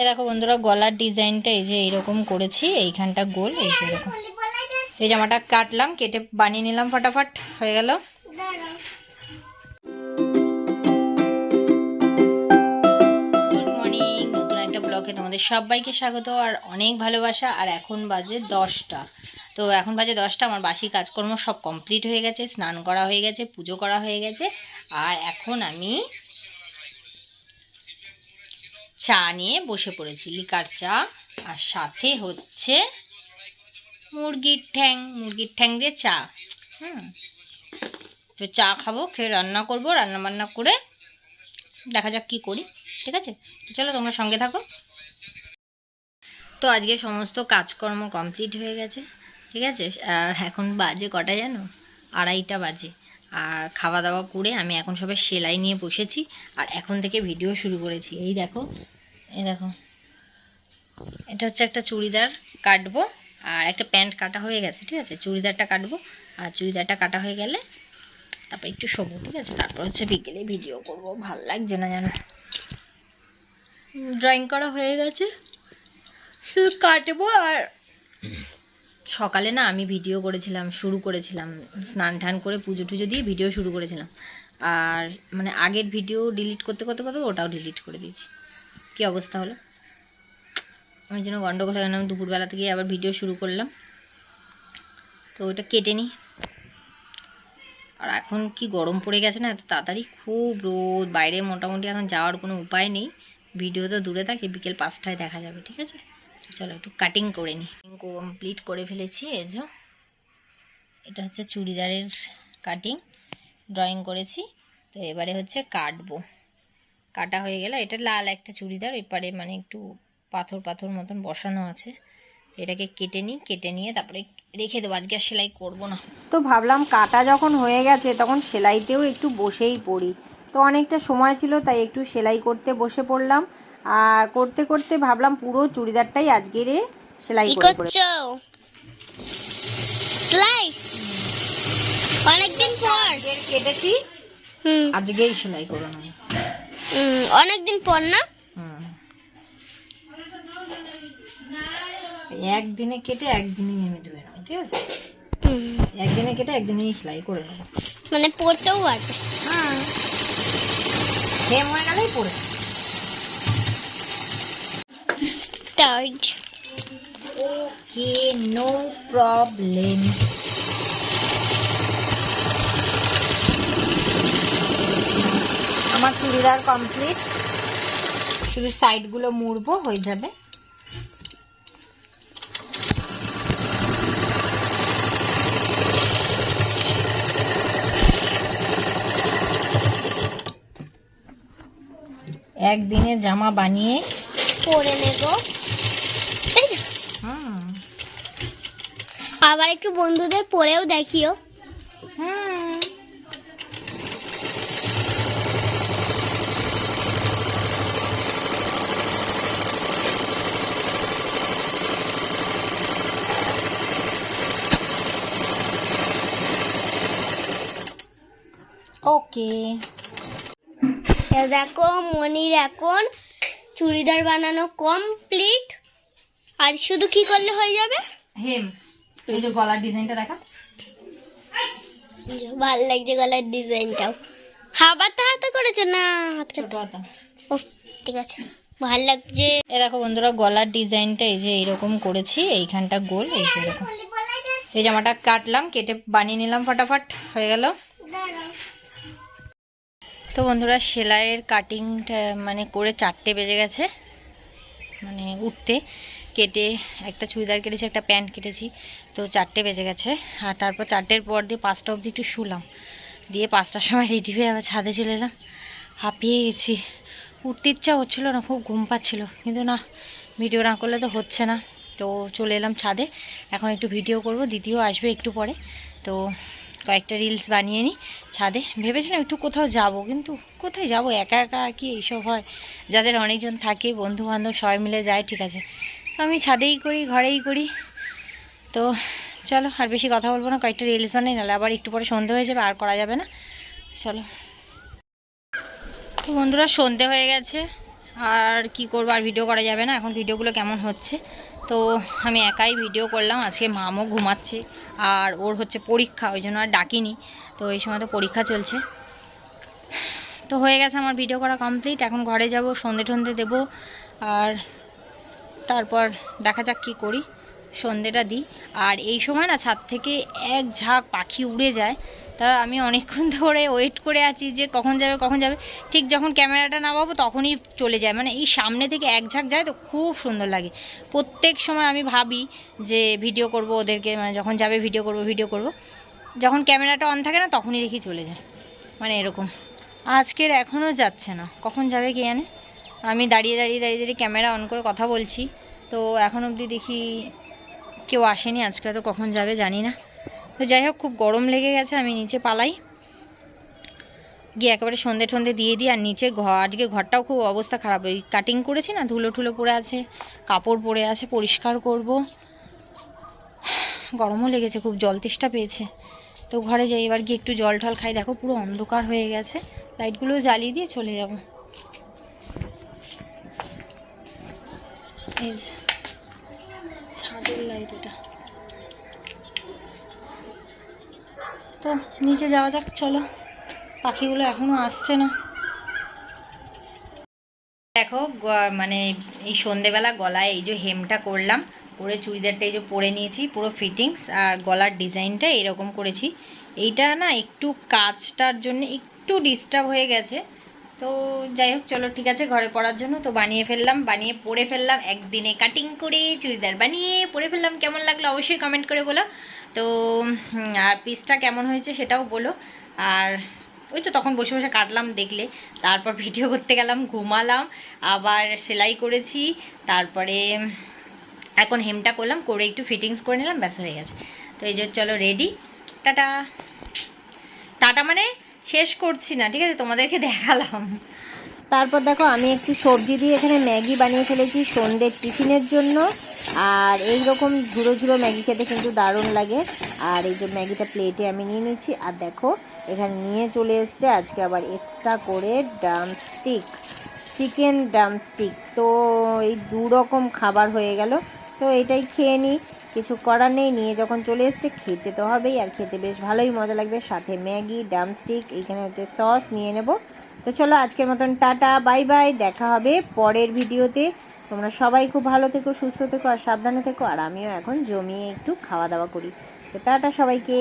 এ দেখো বন্ধুরা, গলার ডিজাইনটা এই যে এইরকম করেছি, এইখানটা গোল, এই যে এরকম এই জামাটা কাটলাম, কেটে বানিয়ে নিলাম ফটাফট, হয়ে গেল। তোমাদের সবাইকে স্বাগত, আর অনেক ভালোবাসা, আর এখন বাজে দশটা। তো এখন বাজে দশটা, আমার বাসি কাজকর্ম সব কমপ্লিট হয়ে গেছে, স্নান করা হয়ে গেছে, পুজো করা হয়ে গেছে, আর এখন আমি চা নিয়ে বসে পড়েছি, লিকার চা। আর সাথে হচ্ছে মুরগির ঠ্যাং মুরগির ঠ্যাং দিয়ে চা। হুম। তো চা খাব, খেয়ে রান্না করব রান্না বান্না করে দেখা যাক কি করি, ঠিক আছে? তো চলো তোমরা সঙ্গে থাকো। তো আজকে সমস্ত কাজকর্ম কমপ্লিট হয়ে গেছে, ঠিক আছে? আর এখন বাজে কটা জানো? আড়াইটা বাজে। আর খাওয়া দাওয়া করে আমি এখন সবে সেলাই নিয়ে বসেছি আর এখন থেকে ভিডিও শুরু করেছি। এই দেখো এই দেখো। এটা হচ্ছে একটা চুড়িদার কাটবো আর একটা প্যান্ট কাটা হয়ে গেছে, ঠিক আছে? চুড়িদারটা কাটবো আর চুড়িদারটা কাটা হয়ে গেলে তারপর একটু শোবো, ঠিক আছে? তারপর হচ্ছে বিকেলে ভিডিও করব। ভালো লাগছে না যেন। ড্রয়িং করা হয়ে গেছে। শুধু কাটবো আর সকালে না আমি ভিডিও করেছিলাম, শুরু করেছিলাম, স্নান টান করে পুজো টুজো দিয়ে ভিডিও শুরু করেছিলাম। আর মানে আগের ভিডিও ডিলিট করতে করতে করতে ওটাও ডিলিট করে দিয়েছি। কী অবস্থা হলো? ওই জন্য গন্ডগোল হয়ে গেলাম, দুপুরবেলা থেকে আবার ভিডিও শুরু করলাম। তো ওটা কেটে নিই। আর এখন কি গরম পড়ে গেছে না, এত তাড়াতাড়ি খুব রোদ, বাইরে মোটামুটি এখন যাওয়ার কোনো উপায় নেই। ভিডিও তো দূরে থাকে, বিকেল পাঁচটায় দেখা যাবে, ঠিক আছে? চলো একটু কাটিং করে নিই কমপ্লিট করে ফেলেছি যে। এটা হচ্ছে চুড়িদারের কাটিং ড্রয়িং করেছি। তো এবারে হচ্ছে কাটবো। কাটা হয়ে গেলে, এটা লাল একটা চুড়িদার, এপারে মানে একটু পাথর পাথর মতন বসানো আছে। এটাকে কেটে নিই, কেটে নিয়ে তারপরে রেখে দেবো। আজকে আর সেলাই করব না। তো ভাবলাম কাটা যখন হয়ে গেছে, তখন সেলাইতেও একটু বসেই পড়ি। তো অনেকটা সময় ছিল, তাই একটু সেলাই করতে বসে পড়লাম। করতে করতে ভাবলাম পুরো চুড়িদারটাই আজকেরে সেলাই করে করে করছ? সেলাই? অনেকদিন পর। কেটেছি। হুম। আজকেই সেলাই করব না হুম, অনেকদিন পর না? একদিনে কেটে একদিনেই আমি ধুয়ে নেব ঠিক আছে? হুম, একদিনে কেটে একদিনেই সেলাই করে নেব। মানে পড়তেও পারবে। হ্যাঁ। হেম হয়ে গেলেই পড়ে স্টার্ট ওকে নো প্রবলেম আমার চুড়িদার কমপ্লিট শুধু সাইডগুলো মুড়বো হয়ে যাবে। একদিনে জামা বানিয়ে পরে নেব হুম আবার একটু বন্ধুদের পরেও দেখিও। ওকে দেখো মনির এখন চুড়িদার বানানো কমপ্লিট আর শুধু কি করলে হয়ে যাবে? হেম এই যে গলার ডিজাইনটা দেখা। ভালো লাগছে গলার ডিজাইনটাও। হাবাতে হাতে করেছে না হাতটা ও ঠিক আছে। ভালো লাগছে। এ দেখো বন্ধুরা গলার ডিজাইনটা এই যে এরকম করেছি এইখানটা গোল এই যে এরকম এই জামাটা কাটলাম কেটে বানিয়ে নিলাম ফটাফট হয়ে গেল। তো বন্ধুরা সেলাইয়ের কাটিংটা মানে করে চারটে বেজে গেছে। মানে উঠতে কেটে একটা চুড়িদার কেটেছি, একটা প্যান্ট কেটেছি, তো চারটে বেজে গেছে। আর তারপর চারটের পর দিয়ে পাঁচটা অবধি একটু শুলাম। দিয়ে পাঁচটার সময় রেডি হয়ে আবার ছাদে চলে এলাম। হাঁপিয়ে গেছি। উঠতে ইচ্ছা হচ্ছিল না, খুব ঘুম পাচ্ছিলো। কিন্তু না ভিডিও না করলে তো হচ্ছে না। তো চলে এলাম ছাদে। এখন একটু ভিডিও করব, দ্বিতীয় আসবে একটু পরে। তো কয়েকটা রিলস বানিয়ে নিই ছাদে। ভেবেছিলাম একটু কোথাও যাব, কিন্তু কোথায় যাব? একা একা কি এইসব হয়? যাদের অনেকজন থাকে বন্ধু বান্ধব সবাই মিলে যায়, ঠিক আছে। তো আমি ছাদেই করি, ঘরেই করি। তো চলো, আর বেশি কথা বলব না, কয়েকটা রিলস বানাই, নাহলে আবার একটু পরে সন্ধে হয়ে যাবে, আর করা যাবে না। চলো। তো বন্ধুরা, সন্ধে হয়ে গেছে, আর কি করব, আর ভিডিও করা যাবে না। এখন ভিডিওগুলো কেমন হচ্ছে? তো আমি একাই ভিডিও করলাম, আজকে মামও ঘুমাচ্ছে আর ওর হচ্ছে পরীক্ষা, ওই জন্য আর ডাকিনি। তো এই সময় তো পরীক্ষা চলছে। তো হয়ে গেছে আমার ভিডিও করা কমপ্লিট এখন ঘরে যাব, সন্ধে টন্ধে দেবো আর তারপর দেখা যাক কী করি, সন্ধেটা দিই। আর এই সময় না ছাদ থেকে এক ঝাঁক পাখি উড়ে যায়। তা আমি অনেকক্ষণ ধরে ওয়েট করে আছি যে কখন যাবে কখন যাবে। ঠিক যখন ক্যামেরাটা নামাবো তখনই চলে যায়। মানে এই সামনে থেকে এক ঝাঁক যায় তো খুব সুন্দর লাগে। প্রত্যেক সময় আমি ভাবি যে ভিডিও করব ওদেরকে মানে যখন যাবে ভিডিও করব ভিডিও করব। যখন ক্যামেরাটা অন থাকে না তখনই দেখি চলে যায়। মানে এরকম। আজকের এখনও যাচ্ছে না। কখন যাবে কে জানে? আমি দাঁড়িয়ে দাঁড়িয়ে দাঁড়িয়ে দাঁড়িয়ে ক্যামেরা অন করে কথা বলছি। তো এখন অবধি দেখি কেউ আসেনি। আজকে তো কখন যাবে জানি না। তো যাই হোক, খুব গরম লেগে গেছে, আমি নিচে পালাই। গিয়ে একেবারে সন্ধে ঠন্ধে দিয়ে দিই, আর নিচে ঘর আজকে ঘরটাও খুব অবস্থা খারাপ। ওই কাটিং করেছি না, ধুলো ঠুলো পড়ে আছে, কাপড় পরে আছে, পরিষ্কার করব। গরমও লেগেছে, খুব জল তেষ্টা পেয়েছে। তো ঘরে যাই, এবার গিয়ে একটু জল ঠল খাই। দেখো, পুরো অন্ধকার হয়ে গেছে। লাইটগুলো জ্বালিয়ে দিয়ে চলে যাব। ছাদের লাইট এটা। তো নিচে যাওয়া যাক, চলো। পাখিগুলো এখনও আসছে না। দেখো মানে এই সন্ধেবেলা গলায় এই যে হেমটা করলাম, পরে চুড়িদারটা এই যে পরে নিয়েছি, পুরো ফিটিংস আর গলার ডিজাইনটা এরকম করেছি। এইটা না একটু কাজটার জন্য একটু ডিস্টার্ব হয়ে গেছে। তো যাই হোক, চলো, ঠিক আছে, ঘরে পড়ার জন্য তো বানিয়ে ফেললাম, বানিয়ে পরে ফেললাম, একদিনে কাটিং করে চুড়িদার বানিয়ে পরে ফেললাম, কেমন লাগল অবশ্যই কমেন্ট করে বলো। তো আর পিসটা কেমন হয়েছে সেটাও বলো। আর ওই তো তখন বসে বসে কাটলাম দেখলে, তারপর ভিডিও করতে গেলাম, ঘুমালাম, আবার সেলাই করেছি, তারপরে এখন হেমটা করলাম, করে একটু ফিটিংস করে নিলাম, ব্যাস হয়ে গেছে। তো এই যে চলো রেডি টাটা। টাটা মানে শেষ করছি না, ঠিক আছে? তোমাদেরকে দেখালাম। তারপর দেখো, আমি একটু সবজি দিয়ে এখানে ম্যাগি বানিয়ে ফেলেছি সন্ধ্যের টিফিনের জন্য। আর এই রকম ঝুড়ো ঝুড়ো ম্যাগি খেতে কিন্তু দারুণ লাগে। আর এই যে ম্যাগিটা প্লেটে আমি নিয়ে নিচ্ছি আর দেখো, এখানে নিয়ে চলে এসছে আজকে আবার এক্সট্রা করে ডামস্টিক চিকেন ডামস্টিক তো এই দু রকম খাবার হয়ে গেল। তো এটাই খেয়ে নিই করার নেই, নিয়ে যখন চলে এসছে খেতে তো হবেই, আর খেতে বেশ ভালোই মজা লাগবে। সাথে ম্যাগি ডামস্টিক এখানে হচ্ছে সস নিয়ে নেব। তো চলো আজকের মতন টাটা, বাই বাই, দেখা হবে পরের ভিডিওতে। তোমরা সবাই খুব ভালো থেকো, সুস্থ থেকো, আর সাবধানে থেকো, আর আমিও এখন জমিয়ে একটু খাওয়া দাওয়া করি। তো টাটা সবাইকে।